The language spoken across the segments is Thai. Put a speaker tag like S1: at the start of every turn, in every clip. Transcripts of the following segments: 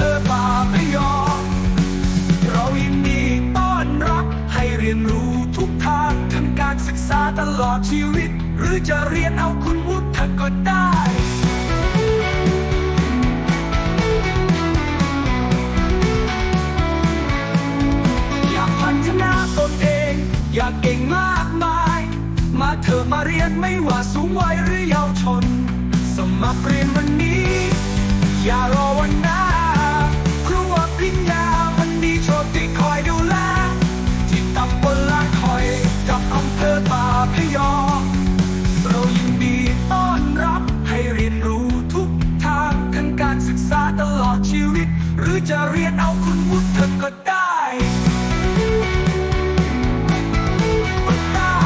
S1: ภอป่าพยอมเรายินดีต้อนรับให้เรียนรู้ทุกทางทั้การศึกษาตลอดชีวิต หรือจะเรียนเอาคุณวุฒิก็ได้อยากเก่งมากมาย มาเธอมาเรียนไม่ว่าสูงวัยหรือเยาวชน สมัครเรียนวันนี้ อย่ารอวัน หรือจะเรียนเอาคุณวุฒิเธอก็ได้ก็ได้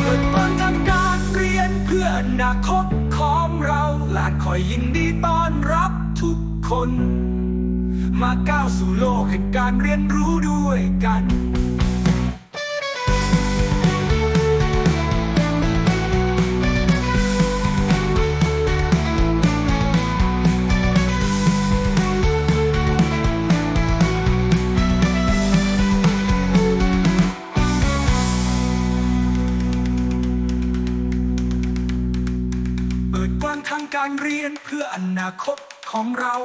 S1: เปิดปิดทำการเรียนเพื่ออนาคตของเราลานคอยยินดีต้อนรับทุกคน มาก้าวสู่โลกแห่งการเรียนรู้ด้วยกัน วางทางการเรียนเพื่ออนาคตของเรา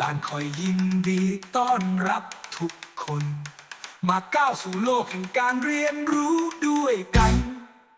S1: ลานคอยยินดีต้อนรับทุกคน มาก้าวสู่โลกแห่งการเรียนรู้ด้วยกัน